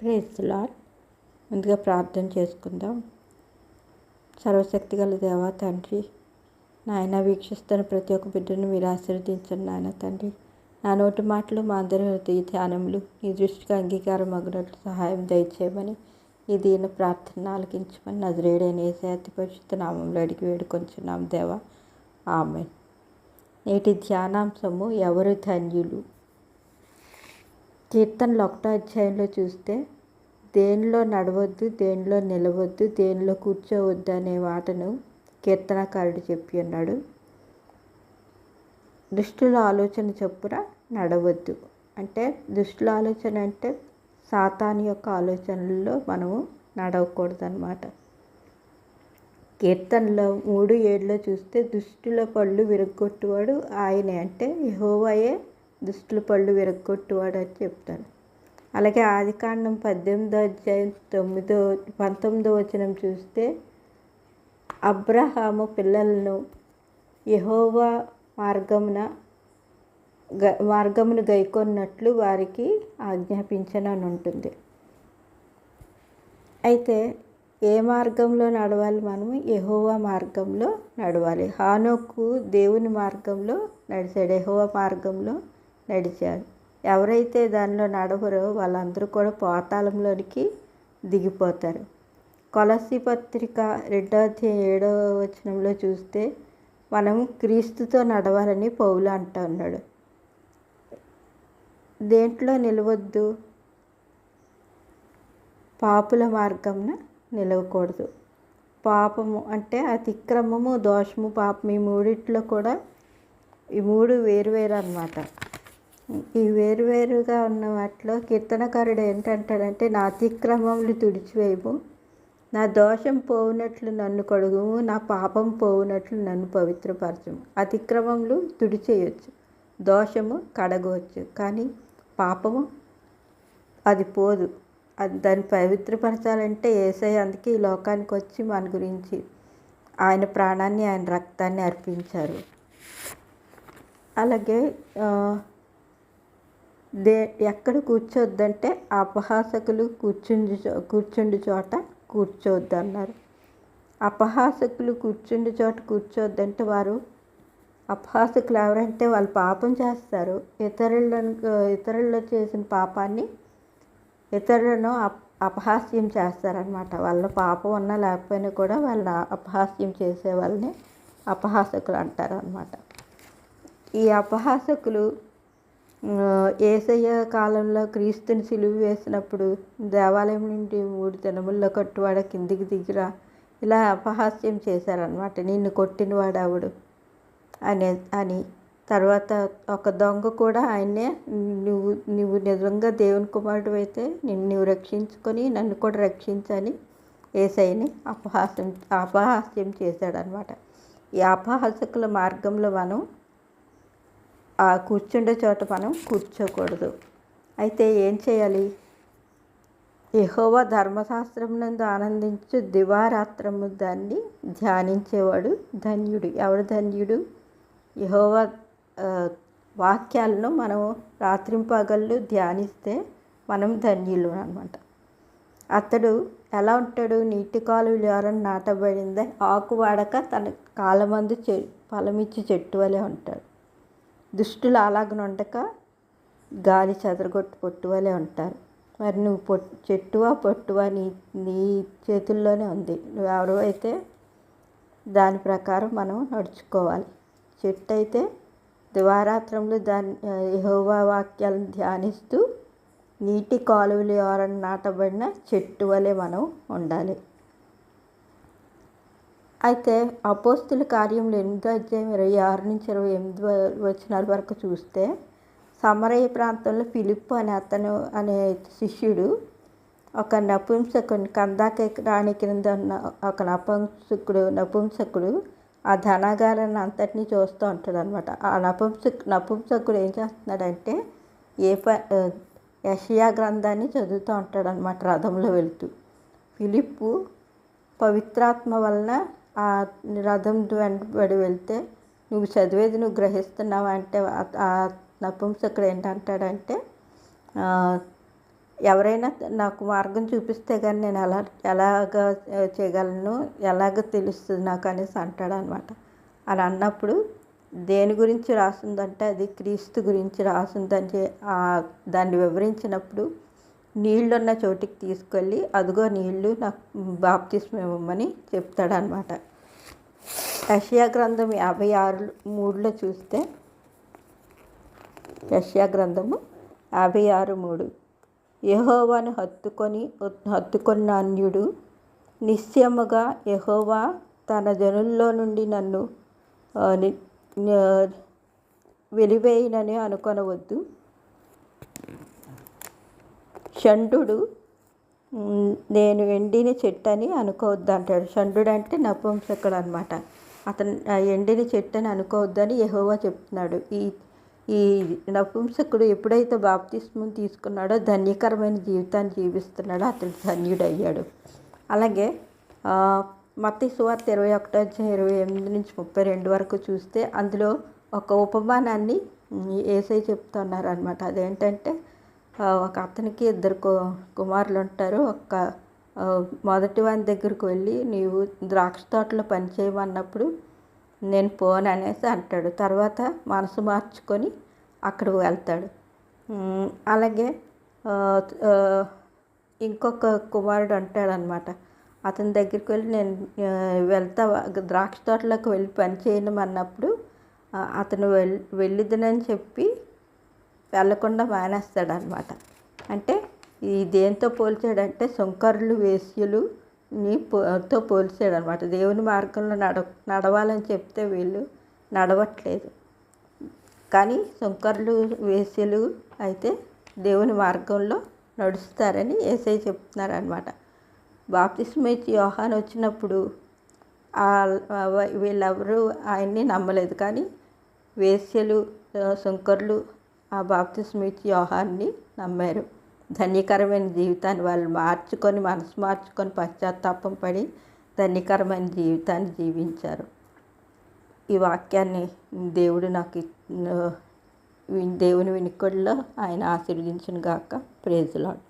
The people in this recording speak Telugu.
Praise lord. ముందుగా ప్రార్థన చేసుకుందాం. సర్వశక్తి గల దేవా తండ్రి నాయన వీక్షిస్తున్న ప్రతి ఒక్క బిడ్డను మీరు ఆశీర్వదించండి నాయన తండ్రి. నా నోటి మాటలు మా అందరి హృదయ ధ్యానములు ఈ దృష్టికి అంగీకారం అగినట్లు సహాయం దయచేయమని ఈ దీని ప్రార్థన ఆలకించమని నజరేడైన ఏ అతి పరిశుద్ధ నామంలో అడిగి వేడుకొంచున్నాం దేవా. ఆమె నేటి ధ్యానాంశము ఎవరు ధన్యులు? కీర్తనలు ఒకటో అధ్యాయంలో చూస్తే దేనిలో నడవద్దు దేనిలో నిలవద్దు దేనిలో కూర్చోవద్దు అనే మాటను కీర్తనకారుడు చెప్పి ఉన్నాడు. దుష్టుల ఆలోచన చొప్పున నడవద్దు. అంటే దుష్టుల ఆలోచన అంటే సాతాని యొక్క ఆలోచనల్లో మనము నడవకూడదు అనమాట కీర్తనలో మూడు ఏడులో చూస్తే దుష్టుల పళ్ళు విరగొట్టువాడు ఆయనే. అంటే యహోవాయే దుష్టుల పళ్ళు విరగొట్టువాడని చెప్తాడు చెప్తాను అలాగే ఆదికాండం పద్దెనిమిదో అధ్యాయం తొమ్మిదో పంతొమ్మిదో వచనం చూస్తే అబ్రహాము పిల్లలను యహోవా మార్గమున గ మార్గమును గైకొన్నట్లు వారికి ఆజ్ఞాపించనని ఉంటుంది అయితే ఏ మార్గంలో నడవాలి మనము? యహోవా మార్గంలో నడవాలి. హానోకు దేవుని మార్గంలో నడిచాడు. యహోవా మార్గంలో నడిచారు. ఎవరైతే దానిలో నడవరో వాళ్ళందరూ కూడా పాతాళంలోనికి దిగిపోతారు. కొలసి పత్రిక రెండో అధ్యాయం ఏడో వచనంలో చూస్తే మనం క్రీస్తుతో నడవాలని పౌలు అంటున్నాడు దేంట్లో నిలవద్దు? పాపుల మార్గంన నిలవకూడదు. పాపము అంటే అతిక్రమము దోషము పాపం ఈ మూడిట్లో కూడా ఈ మూడు వేరు వేరు అనమాట ఈ వేరువేరుగా ఉన్న వాటిలో కీర్తనకారుడు ఏంటంటాడంటే నా అతిక్రమములు తుడిచివేయము నా దోషం పోవునట్లు నన్ను కడుగుము నా పాపం పోవునట్లు నన్ను పవిత్రపరచము అతిక్రమములు తుడిచేయచ్చు. దోషము కడగవచ్చు కానీ పాపము అది పోదు. అది దాన్ని పవిత్రపరచాలంటే ఏసై అందుకే ఈ లోకానికి వచ్చి మన గురించి ఆయన ప్రాణాన్ని ఆయన రక్తాన్ని అర్పించారు. అలాగే దే ఎక్కడ కూర్చోద్దంటే అపహాసకులు కూర్చుండి కూర్చుండి చోట కూర్చోవద్దు అన్నారు అపహాసకులు కూర్చుండి చోట కూర్చోవద్దంటే వారు అపహాసకులు ఎవరంటే వాళ్ళు పాపం చేస్తారు. ఇతరులను ఇతరుల్లో చేసిన పాపాన్ని ఇతరులను అపహాస్యం చేస్తారనమాట వాళ్ళ పాపం ఉన్నా లేకపోయినా కూడా వాళ్ళని అపహాస్యం చేసే వాళ్ళని అపహాసకులు అంటారు అనమాట ఈ అపహాసకులు ఏసయ్య కాలంలో క్రీస్తుని సిలువు వేసినప్పుడు దేవాలయం నుండి మూడు దినముల్లో కట్టువాడ కిందికి దిగిరా. ఇలా అపహాస్యం చేశారనమాట నిన్ను కొట్టినవాడావాడు అనే అని. తర్వాత ఒక దొంగ కూడా ఆయన్నే నువ్వు నువ్వు నిజంగా దేవుని కుమారుడు అయితే నిన్ను నువ్వు రక్షించుకొని నన్ను కూడా రక్షించని ఏసైని అపహాస్యం అపహాస్యం చేశాడనమాట ఈ అపహాసకుల మార్గంలో మనం ఆ కూర్చుండే చోట మనం కూర్చోకూడదు. అయితే ఏం చేయాలి? యహోవా ధర్మశాస్త్రం నందు ఆనందించు దివారాత్రము దాన్ని ధ్యానించేవాడు ధన్యుడు. ఎవడు ధన్యుడు? యహోవా వాక్యాలను మనం రాత్రింపగళ్ళు ధ్యానిస్తే మనం ధన్యులు అనమాట అతడు ఎలా ఉంటాడు? నీటి కాలువలు ఎవరైనా నాటబడిందే? ఆకు వాడక తన కాలమందు చె ఫలమిచ్చి చెట్టు వలె ఉంటాడు. దుష్టులు అలాగ ఉండక గాలి చెదరగొట్టు పొట్టువలే ఉంటారు. మరి నువ్వు పొట్టు చెట్టువా పొట్టువా నీ నీ చేతుల్లోనే ఉంది. నువ్వు ఎవరు అయితే దాని ప్రకారం మనం నడుచుకోవాలి. చెట్టు అయితే దివారాత్రంలో దాని యహోవా వాక్యాలను ధ్యానిస్తూ నీటి కాలువలు ఎవరన్నా నాటబడిన చెట్టు వలె మనం ఉండాలి. అయితే అపోస్తుల కార్యంలో ఎనిమిదో అధ్యాయం ఇరవై ఆరు నుంచి ఇరవై ఎనిమిది వచనాల వరకు చూస్తే సమరయ్య ప్రాంతంలో ఫిలిప్ అనే అతను అనే శిష్యుడు ఒక నపుంసకుని కందాక రాణి క్రింద ఉన్న ఒక నపుంసకుడు నపుంసకుడు ఆ ధనాగారాన్ని అంతటినీ చూస్తూ ఉంటాడు అనమాట ఆ నపుంసక్ నపుంసకుడు ఏం చేస్తున్నాడంటే ఏ ప యషయా గ్రంథాన్ని చదువుతూ ఉంటాడు అనమాట రథంలో వెళుతూ. ఫిలిప్పు పవిత్రాత్మ వలన ఆ రథం వెంటబడి వెళ్తే నువ్వు చదివేది నువ్వు గ్రహిస్తున్నావు అంటే ఆ నపుంసకుడు ఏంటంటాడంటే ఎవరైనా నాకు మార్గం చూపిస్తే కానీ నేను ఎలా ఎలాగ చేయగలను ఎలాగ తెలుస్తుంది నాకు అనేసి అంటాడు అనమాట అని అన్నప్పుడు దేని గురించి రాసిందంటే అది క్రీస్తు గురించి రాసిందని దాన్ని వివరించినప్పుడు నీళ్ళున్న చోటికి తీసుకెళ్ళి అదిగో నీళ్ళు నాకు బాప్తిస్మ ఇవ్వమని చెప్తాడనమాట యషయా గ్రంథం యాభై ఆరు మూడులో చూస్తే యషయా గ్రంథము యాభై ఆరు మూడు. యహోవాను హత్తుకొని హత్తుకొన్న అన్యుడు నిశ్చయముగా యహోవా తన జనుల్లో నుండి నన్ను ఆ, వెలివేయనని అనుకొనవద్దు. షండు నేను ఎండిన చెట్టు అని అనుకోవద్దు అంటాడు షండు అంటే నపుంసకుడు అనమాట అతను ఆ ఎండిన చెట్టు అని అనుకోవద్దని యహోవా చెప్తున్నాడు. ఈ ఈ నపుంసకుడు ఎప్పుడైతే బాప్తిస్మం తీసుకున్నాడో ధన్యకరమైన జీవితాన్ని జీవిస్తున్నాడో అతడు ధన్యుడయ్యాడు. అలాగే మత్తి సువార్త ఇరవై ఒకటో ఇరవై ఎనిమిది నుంచి ముప్పై రెండు వరకు చూస్తే అందులో ఒక ఉపమానాన్ని ఏసై చెప్తున్నారు అనమాట అదేంటంటే ఒక అతనికి ఇద్దరు కు కుమారులు ఉంటారు. ఒక మొదటి వాని దగ్గరికి వెళ్ళి నీవు ద్రాక్ష తోటలో పని చేయమన్నప్పుడు నేను పోను అనేసి అంటాడు. తర్వాత మనసు మార్చుకొని అక్కడికి వెళ్తాడు. అలాగే ఇంకొక కుమారుడు అంటాడనమాట అతని దగ్గరికి వెళ్ళి నేను వెళ్తా ద్రాక్ష తోటలోకి వెళ్ళి పని చేయమన్నప్పుడు అతను వెళ్ వెళ్ళిద్దనని చెప్పి వెళ్ళకుండా మానేస్తాడనమాట. అంటే ఈ దేంతో పోల్చాడంటే సుంకరులు వేశ్యలు తో పోల్చాడనమాట. దేవుని మార్గంలో నడ నడవాలని చెప్తే వీళ్ళు నడవట్లేదు. కానీ సుంకరులు వేశ్యలు అయితే దేవుని మార్గంలో నడుస్తారని ఏసై చెప్తున్నారనమాట. బాప్తిస్మ యోహాన్ వచ్చినప్పుడు వీళ్ళెవరూ ఆయన్ని నమ్మలేదు. కానీ వేశ్యలు ఆ, ఆ బాప్తిస్మ ఇచ్చి యోహాన్ని నమ్మారు. ధన్యకరమైన జీవితాన్ని వాళ్ళు మార్చుకొని మనసు మార్చుకొని పశ్చాత్తాపం పడి ధన్యకరమైన జీవితాన్ని జీవించారు. ఈ వాక్యాన్ని దేవుడు నాకు దేవుని వినికొడిలో ఆయన ఆశీర్వదించిన గాక ప్రేజులాడు